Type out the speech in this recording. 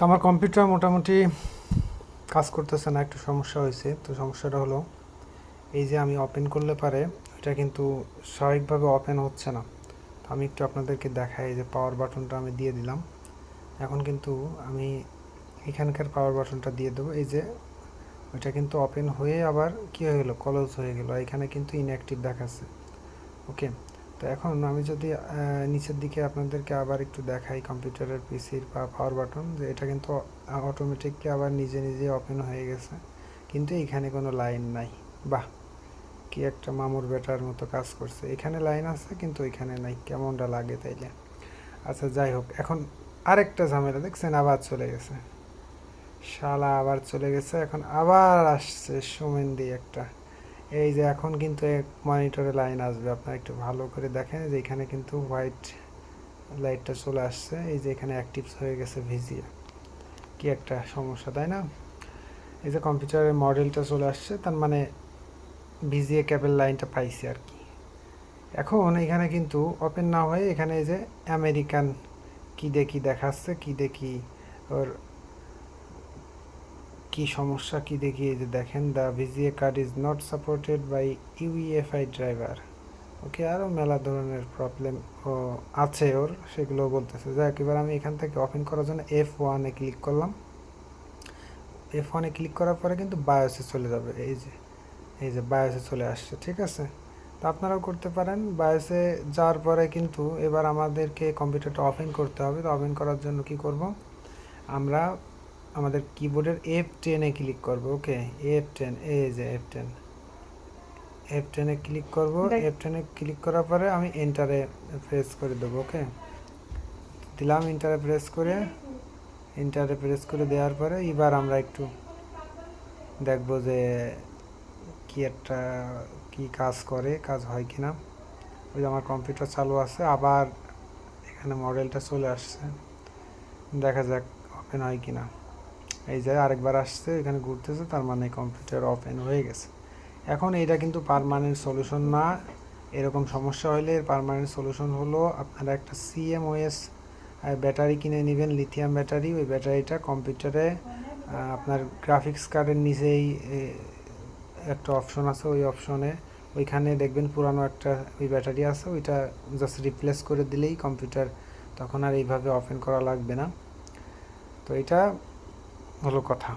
তো আমার কম্পিউটার মোটামুটি কাজ করতেছে না, একটু সমস্যা হয়েছে। তো সমস্যাটা হলো, এই যে আমি ওপেন করলে পারে, এটা কিন্তু স্বাভাবিকভাবে ওপেন হচ্ছে না। তো আমি একটু আপনাদেরকে দেখাই যে পাওয়ার বাটনটা আমি দিয়ে দিলাম। এখন কিন্তু আমি এখানকার পাওয়ার বাটনটা দিয়ে দেবো। এই যে ওইটা কিন্তু ওপেন হয়ে আবার কী হয়ে গেলো? ক্লোজ হয়ে গেলো। এখানে কিন্তু ইনঅ্যাক্টিভ দেখাচ্ছে। ওকে তো এখন আমি যদি নিচের দিকে আপনাদেরকে আবার একটু দেখাই কম্পিউটারের পিসির বা পাওয়ার বাটন যে এটা কিন্তু অটোমেটিকলি আবার নিজে নিজে ওপেন হয়ে গেছে। কিন্তু এখানে কোনো লাইন নাই। বাহ! কি একটা মামুর বেটার মতো কাজ করছে। এখানে লাইন আছে, কিন্তু এখানে নাই। কেমনটা লাগে তাইলে? আচ্ছা যাই হোক, এখন আরেকটা ঝামেলা, দেখছেন? আবার চলে গেছে। শালা আবার চলে গেছে। এখন আবার আসছে সোমেন দিয়ে একটা। এই যে এখন কিন্তু এক মনিটরে লাইন আসবে। আপনারা একটু ভালো করে দেখেন যে এখানে কিন্তু হোয়াইট লাইটটা চলে আসছে। এই যে এখানে অ্যাক্টিভস হয়ে গেছে ভিজিয়ে। কি একটা সমস্যা, তাই না? এই যে কম্পিউটারের মডেলটা চলে আসছে, তার মানে ভিজিএ ক্যাবেল লাইনটা পাইছি আর কি। এখন এখানে কিন্তু ওপেন না হয়ে এখানে এই যে আমেরিকান কী দেখি দেখাচ্ছে, কি দেখি ওর কি সমস্যা কি দেখি? এই যে দেখেন the VGA card is not supported by UEFI driver okay আরও মেলা ধরনের প্রবলেম ও, আছে ওর, সেগুলো বলতেছে। যাক এবার আমি এখান থেকে ওপেন করার জন্য এফ ওয়ানে ক্লিক করলাম। এফ ওয়ানে ক্লিক করার পরে কিন্তু বায়োসে চলে যাবে। এই যে এই যে বায়োসে চলে আসছে, ঠিক আছে? তো আপনারাও করতে পারেন। বায়োসে যাওয়ার পরে কিন্তু এবার আমাদেরকে কম্পিউটারটা ওপেন করতে হবে। তো ওপেন করার জন্য কি করব? আমরা আমাদের কিবোর্ডের এফ টেনে ক্লিক করব ওকে এফ টেন এই যে এফ টেন এফ টেনে ক্লিক করব এফ টেনে ক্লিক করার পরে আমি এন্টারে প্রেস করে দেবো ওকে দিলাম এন্টারে প্রেস করে। এন্টারে প্রেস করে দেওয়ার পরে এবার আমরা একটু দেখব যে কি একটা কি কাজ করে কাজ হয় কিনা। ওই যে আমার কম্পিউটার চালু আছে আবার এখানে মডেলটা চলে আসছে। দেখা যাক ওপেন হয় কিনা। এই যে আরেকবার আসছে, এখানে ঘুরতেছে, তার মানে কম্পিউটার ওপেন হয়ে গেছে। এখন এটা কিন্তু পারমানেন্ট সলিউশন না। এরকম সমস্যা হলে পারমানেন্ট সলিউশন হলো আপনারা একটা সিএমওএস ব্যাটারি কিনে নেবেন লিথিয়াম ব্যাটারি ওই ব্যাটারিটা কম্পিউটারে আপনার গ্রাফিক্স কার্ডের নিচেই একটা অপশন আছে, ওই অপশনে ওইখানে দেখবেন পুরানো একটা ওই ব্যাটারি আছে, ওইটা জাস্ট রিপ্লেস করে দিলেই কম্পিউটার তখন আর এইভাবে ওপেন করা লাগবে না। তো এটা হলো কথা।